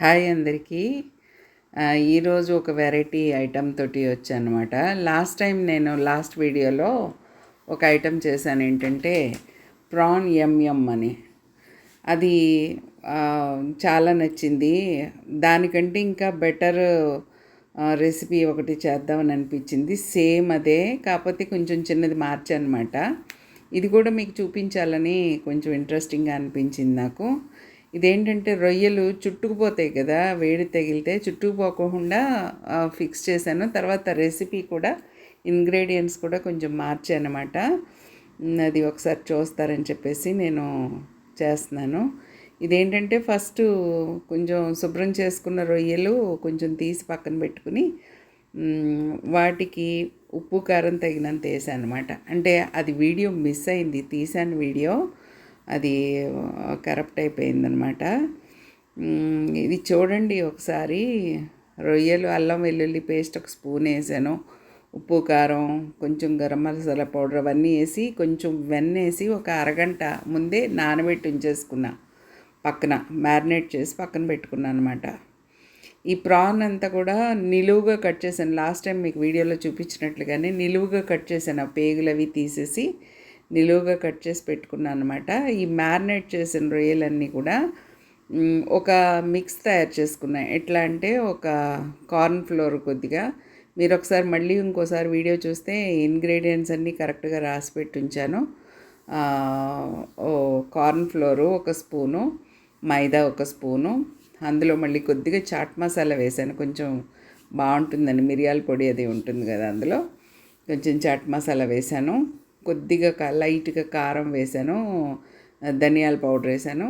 Hi అందరికీ. ఈరోజు ఒక వెరైటీ ఐటమ్ తోటి వచ్చానమాట. లాస్ట్ టైం నేను లాస్ట్ వీడియోలో ఒక ఐటమ్ చేశాను ఏంటంటే ప్రాన్ ఎంఎం అని. అది చాలా నచ్చింది. దానికంటే ఇంకా బెటర్ రెసిపీ ఒకటి చేద్దామని అనిపించింది. సేమ్ అదే కాకపోతే కొంచెం చిన్నది మార్చనమాట. ఇది కూడా మీకు చూపించాలని కొంచెం ఇంట్రెస్టింగ్గా అనిపించింది నాకు. ఇదేంటంటే రొయ్యలు చుట్టుకుపోతాయి కదా వేడి తగిలితే చుట్టుకుపోకుండా ఫిక్స్ చేశాను. తర్వాత రెసిపీ కూడా ఇంగ్రీడియంట్స్ కూడా కొంచెం మార్చానమాట. అది ఒకసారి చూస్తారని చెప్పేసి నేను చేస్తున్నాను. ఇదేంటంటే ఫస్ట్ కొంచెం శుభ్రం చేసుకున్న రొయ్యలు కొంచెం తీసి పక్కన పెట్టుకుని వాటికి ఉప్పు కారం తగినంత వేసాను అనమాట అంటే అది వీడియో మిస్ అయింది తీసాను వీడియో. అది కరప్ట్ అయిపోయిందనమాట ఇది చూడండి ఒకసారి. రొయ్యలు అల్లం వెల్లుల్లి పేస్ట్ ఒక స్పూన్ వేసాను. ఉప్పు కారం కొంచెం గరం మసాలా పౌడర్ అవన్నీ వేసి కొంచెం వెన్న వేసి ఒక అరగంట ముందే నానబెట్టి ఉంచేసుకున్నా. పక్కన మ్యారినేట్ చేసి పక్కన పెట్టుకున్నాను అనమాట ఈ ప్రాన్ అంతా కూడా నిలువుగా కట్ చేశాను. లాస్ట్ టైం మీకు వీడియోలో చూపించినట్లుగానే నిలువుగా కట్ చేశాను. ఆ పేగులు అవి తీసేసి నిలువుగా కట్ చేసి పెట్టుకున్నాను అనమాట ఈ మ్యారినేట్ చేసిన రొయ్యలన్నీ కూడా ఒక మిక్స్ తయారు చేసుకున్నాను ఎట్లా అంటే ఒక కార్న్ ఫ్లోర్ కొద్దిగా. మీరు ఒకసారి మళ్ళీ ఇంకోసారి వీడియో చూస్తే ఇంగ్రీడియంట్స్ అన్నీ కరెక్ట్గా రాసి పెట్టి ఉంచాను ఓ కార్న్ ఫ్లోరు ఒక స్పూను మైదా ఒక స్పూను. అందులో మళ్ళీ కొద్దిగా చాట్ మసాలా వేసాను. కొంచెం బాగుంటుందని మిరియాల పొడి అది ఉంటుంది కదా అందులో. కొంచెం చాట్ మసాలా వేసాను. కొద్దిగా లైట్గా కారం వేసాను ధనియాల పౌడర్ వేసాను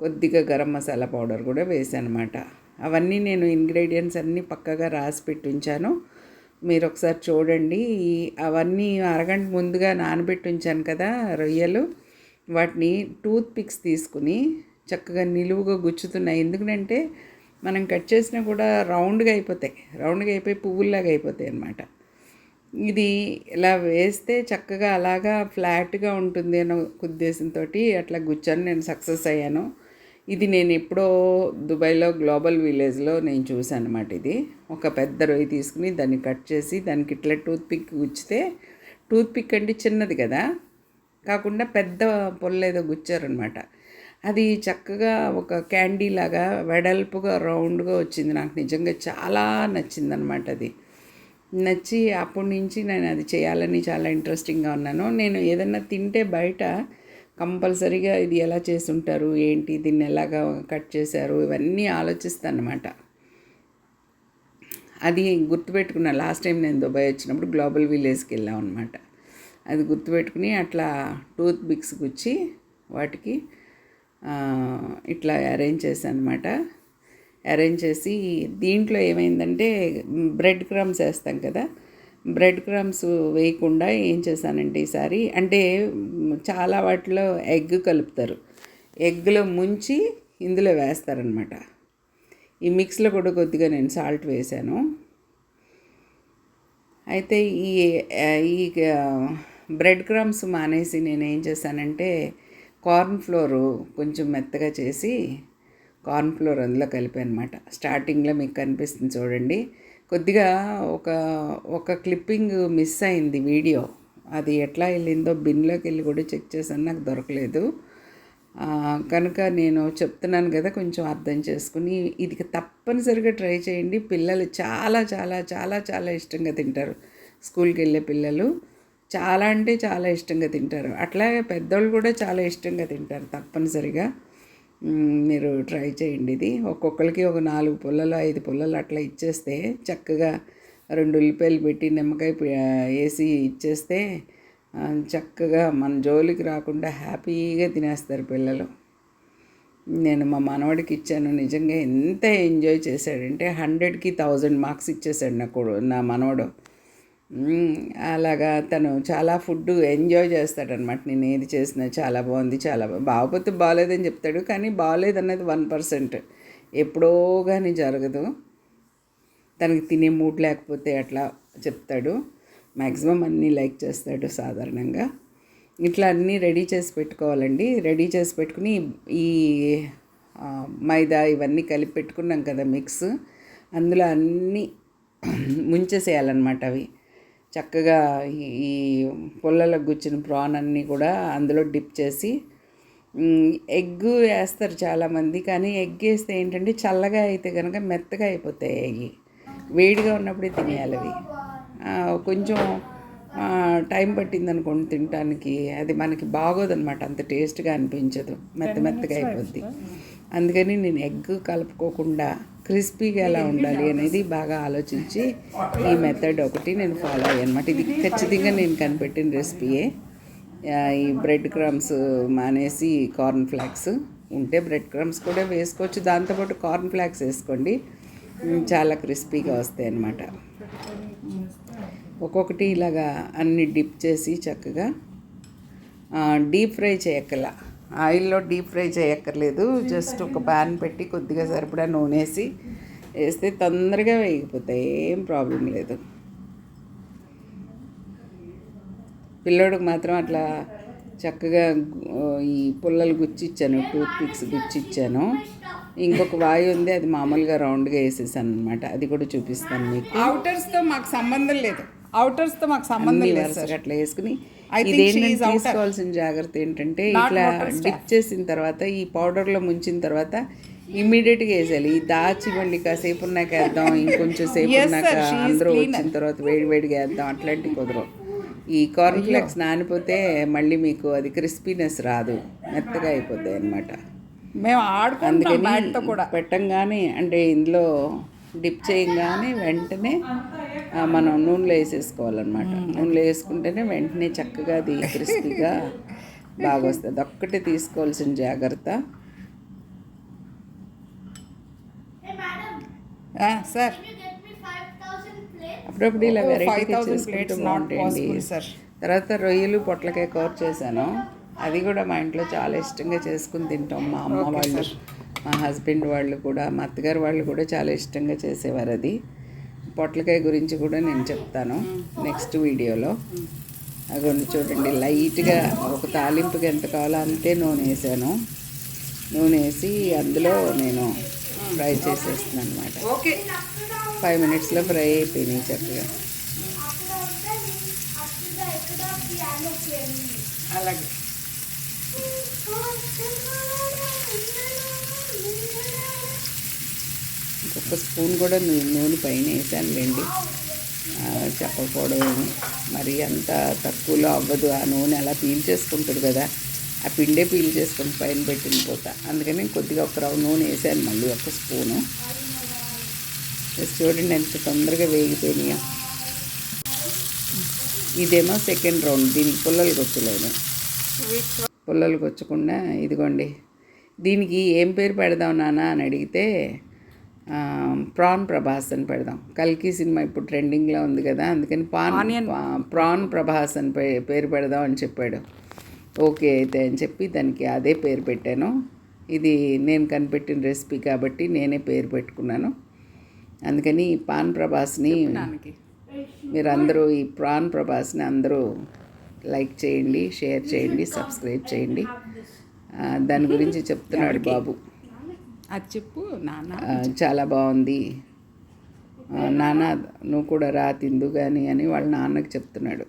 కొద్దిగా గరం మసాలా పౌడర్ కూడా వేసాను అనమాట అవన్నీ నేను ఇంగ్రీడియంట్స్ అన్నీ పక్కగా రాసి పెట్టి ఉంచాను మీరు ఒకసారి చూడండి. అవన్నీ అరగంట ముందుగా నానబెట్టి ఉంచాను కదా రొయ్యలు. వాటిని టూత్ పిక్స్ తీసుకుని చక్కగా నిలువుగా గుచ్చుతున్నాయి. ఎందుకంటే మనం కట్ చేసినా కూడా రౌండ్గా అయిపోతాయి. రౌండ్గా అయిపోయి పువ్వుల్లాగా అయిపోతాయి అన్నమాట. ఇది ఇలా వేస్తే చక్కగా అలాగా ఫ్లాట్గా ఉంటుంది అన్న ఉద్దేశంతో అట్లా గుచ్చాను నేను సక్సెస్ అయ్యాను. ఇది నేను ఎప్పుడో దుబాయ్లో గ్లోబల్ విలేజ్లో నేను చూశాను అనమాట ఇది. ఒక పెద్ద రొయ్యి తీసుకుని దాన్ని కట్ చేసి దానికి ఇట్లా టూత్ పిక్ గుచ్చితే టూత్ పిక్ అంటే చిన్నది కదా కాకుండా పెద్ద పొల్లేదో గుచ్చారనమాట అది చక్కగా ఒక క్యాండీ లాగా వెడల్పుగా రౌండ్గా వచ్చింది. నాకు నిజంగా చాలా నచ్చిందనమాట అది. నచ్చి అప్పటి నుంచి నేను అది చేయాలని చాలా ఇంట్రెస్టింగ్గా ఉన్నాను. నేను ఏదన్నా తింటే బయట కంపల్సరీగా ఇది ఎలా చేస్తుంటారు? ఏంటి? దీన్ని ఎలాగా కట్ చేశారు? ఇవన్నీ ఆలోచిస్తాను అనమాట అది గుర్తుపెట్టుకున్న లాస్ట్ టైం నేను దుబాయ్ వచ్చినప్పుడు గ్లోబల్ విలేజ్కి వెళ్ళాం అనమాట అది గుర్తుపెట్టుకుని అట్లా టూత్ బిక్స్ గుచ్చి వాటికి ఇట్లా అరేంజ్ చేశాను అనమాట అరేంజ్ చేసి దీంట్లో ఏమైందంటే బ్రెడ్ క్రమ్స్ వేస్తాం కదా బ్రెడ్ క్రమ్స్ వేయకుండా ఏం చేశానంటే ఈసారి అంటే చాలా వాటిలో ఎగ్ కలుపుతారు. ఎగ్లో ముంచి ఇందులో వేస్తారనమాట. ఈ మిక్స్లో కూడా కొద్దిగా నేను సాల్ట్ వేశాను అయితే ఈ ఈ బ్రెడ్ క్రమ్స్ మానేసి నేను ఏం చేశానంటే కార్న్ ఫ్లోరు కొంచెం మెత్తగా చేసి కార్న్ ఫ్లోర్ అందులో కలిపి అనమాట స్టార్టింగ్లో మీకు కనిపిస్తుంది చూడండి. కొద్దిగా ఒక ఒక క్లిప్పింగ్ మిస్ అయింది వీడియో. అది ఎట్లా వెళ్ళిందో బిన్లోకి వెళ్ళి కూడా చెక్ చేశాను నాకు దొరకలేదు. కనుక నేను చెప్తున్నాను కదా కొంచెం అర్థం చేసుకుని. ఇది తప్పనిసరిగా ట్రై చేయండి. పిల్లలు చాలా చాలా చాలా చాలా ఇష్టంగా తింటారు. స్కూల్కి వెళ్ళే పిల్లలు చాలా అంటే చాలా ఇష్టంగా తింటారు. అట్లాగే పెద్దోళ్ళు కూడా చాలా ఇష్టంగా తింటారు తప్పనిసరిగా. మీరు ట్రై చేయండి ఇది. ఒక్కొక్కరికి ఒక నాలుగు పుల్లలు ఐదు పుల్లలు అట్లా ఇచ్చేస్తే చక్కగా రెండు ఉల్లిపాయలు పెట్టి నిమ్మకాయ వేసి ఇచ్చేస్తే చక్కగా మన జోలికి రాకుండా హ్యాపీగా తినేస్తారు పిల్లలు. నేను మా మనవడికి ఇచ్చాను. నిజంగా ఎంత ఎంజాయ్ చేశాడంటే హండ్రెడ్కి థౌజండ్ మార్క్స్ ఇచ్చేసాడు నా నా మనవడు. అలాగా తను చాలా ఫుడ్ ఎంజాయ్ చేస్తాడనమాట నేను ఏది చేసినా చాలా బాగుంది చాలా బా బాగోపోతే బాగాలేదని చెప్తాడు కానీ బాగాలేదన్నది వన్ పర్సెంట్. ఎప్పుడో కానీ జరగదు. తనకి తినే మూడ్ లేకపోతే అట్లా చెప్తాడు. మ్యాక్సిమం అన్నీ లైక్ చేస్తాడు సాధారణంగా. ఇట్లా అన్నీ రెడీ చేసి పెట్టుకోవాలండి. రెడీ చేసి పెట్టుకుని ఈ మైదా ఇవన్నీ కలిపి పెట్టుకున్నాం కదా మిక్స్. అందులో అన్నీ ముంచేసేయాలన్నమాట అవి. చక్కగా ఈ- ఈ పుల్లలో గుచ్చిన ప్రాన్ అన్నీ కూడా అందులో డిప్ చేసి ఎగ్ వేస్తారు చాలామంది. కానీ ఎగ్ వేస్తే ఏంటంటే చల్లగా అయితే కనుక మెత్తగా అయిపోతాయి అవి. వేడిగా ఉన్నప్పుడే తినేయాలి అవి. కొంచెం టైం పట్టింది అనుకోండి తినటానికి. అది మనకి బాగోదన్నమాట. అంత టేస్ట్గా అనిపించదు. మెత్త మెత్తగా అయిపోద్ది. అందుకని నేను ఎగ్ కలుపుకోకుండా క్రిస్పీగా ఎలా ఉండాలి అనేది బాగా ఆలోచించి ఈ మెథడ్ ఒకటి నేను ఫాలో అయ్యాను అనమాట ఇది ఖచ్చితంగా నేను కనిపెట్టిన రెసిపీయే ఈ బ్రెడ్ క్రమ్స్ మానేసి కార్న్ ఫ్లాక్స్ ఉంటే బ్రెడ్ క్రమ్స్ కూడా వేసుకోవచ్చు. దాంతోపాటు కార్న్ ఫ్లాక్స్ వేసుకోండి. చాలా క్రిస్పీగా వస్తాయి అన్నమాట. ఒక్కొక్కటి ఇలాగా అన్ని డిప్ చేసి చక్కగా డీప్ ఫ్రై చేయక్కల ఆయిల్లో డీప్ ఫ్రై చేయక్కర్లేదు. జస్ట్ ఒక ప్యాన్ పెట్టి కొద్దిగా సరిపడా నూనె వేసి వేస్తే తొందరగా వేగిపోతాయి. ఏం ప్రాబ్లం లేదు. పిల్లోడికి మాత్రం అట్లా చక్కగా ఈ పుల్లలు గుచ్చిచ్చాను టూత్ పిక్స్ గుచ్చిచ్చాను. ఇంకొక వాయి ఉంది అది మామూలుగా రౌండ్గా వేసేసాను అనమాట అది కూడా చూపిస్తాను మీకు. అవుటర్స్తో మాకు సంబంధం లేదు. అవుటర్స్తో మాకు సంబంధం లేదు అట్లా వేసుకుని తీసుకోవాల్సిన జాగ్రత్త ఏంటంటే ఇట్లా. డిప్ చేసిన తర్వాత ఈ పౌడర్లో ముంచిన తర్వాత ఇమ్మీడియట్గా వేసేయాలి. ఈ దాచి మళ్ళీ కాసేపు ఉన్నాక వేద్దాం ఇంకొంచెం సేపు ఉన్నాక అందరూ. వచ్చిన తర్వాత వేడి వేడిగా వేద్దాం అట్లాంటి కుదరవు ఈ కార్న్ ఫ్లేక్స్ నానిపోతే మళ్ళీ మీకు అది క్రిస్పీనెస్ రాదు. మెత్తగా అయిపోతాయి అన్నమాట. మేము ఆడుకుంటాం కూడా. పెట్టంగానే అంటే ఇందులో డిప్ చేయంగానే వెంటనే మనం నూనెలో వేసేసుకోవాలన్నమాట. నూనెలో వేసుకుంటేనే వెంటనే చక్కగా అది క్రిస్పీగా బాగా వస్తుంది. ఒక్కటే తీసుకోవాల్సిన జాగ్రత్త. Sir. Can you get me 5,000 plates? అప్పుడప్పుడు ఇలా చేసుకుంటూ బాగుంటాయండి. పాసిబుల్ సార్ తర్వాత రొయ్యలు పొట్లకాయ కూర చేశాను. అది కూడా మా ఇంట్లో చాలా ఇష్టంగా చేసుకుని తింటాం. మా అమ్మ వాళ్ళు మా హస్బెండ్ వాళ్ళు కూడా మా అత్తగారు వాళ్ళు కూడా చాలా ఇష్టంగా చేసేవారు అది. పొట్లకాయ గురించి కూడా నేను చెప్తాను నెక్స్ట్ వీడియోలో. అగోండి చూడండి లైట్గా ఒక తాలింపుకి ఎంత కావాలో అంతే నూనె వేసాను. నూనె వేసి అందులో నేను ఫ్రై చేసేస్తున్నాను అనమాట ఓకే. ఫైవ్ మినిట్స్లో ఫ్రై అయిపోయినాయి చక్కగా. అలాగే. ఇంకొక స్పూన్ కూడా నూ- నూనె పైన వేసానులేండి ఆ, చెప్పకపోవడం మరి అంత తక్కువలో అవ్వదు. ఆ నూనె అలా పీల్చేసుకుంటుంది కదా ఆ పిండే పీల్చేసుకుని పైన పెట్టిన పోత. అందుకని కొద్దిగా ఒక రవ్వ నూనె వేసాను మళ్ళీ ఒక స్పూను. చూడండి ఎంత తొందరగా వేగిపోయినాయో. ఇదేమో సెకండ్ రౌండ్. దీనికి పుల్లలు కొచ్చలేదు పుల్లలు కొచ్చకుండా ఇదిగోండి. దీనికి ఏం పేరు పెడదాం నాన్న అని అడిగితే ప్రాన్ ప్రభాస్ అని పెడదాం. కల్కి సినిమా ఇప్పుడు ట్రెండింగ్లో ఉంది కదా అందుకని పాన్ ప్రాన్ ప్రభాస్ అని పే- పేరు పెడదాం అని చెప్పాడు. ఓకే అయితే అని చెప్పి దానికి అదే పేరు పెట్టాను. ఇది నేను కనిపెట్టిన రెసిపీ కాబట్టి నేనే పేరు పెట్టుకున్నాను. అందుకని ఈ పాన్ ప్రభాస్ని మీరు అందరూ ఈ ప్రాన్ ప్రభాస్ని అందరూ లైక్ చేయండి షేర్ చేయండి సబ్స్క్రైబ్ చేయండి. దాని గురించి చెప్తున్నాడు బాబు. అది చెప్పు నాన్న. చాలా బాగుంది. నాన్న నువ్వు కూడా రా తిందు కానీ అని వాళ్ళ నాన్నకి చెప్తున్నాడు.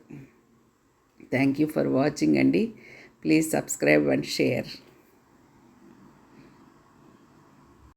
థ్యాంక్ యూ ఫర్ వాచింగ్ అండి. Please subscribe and share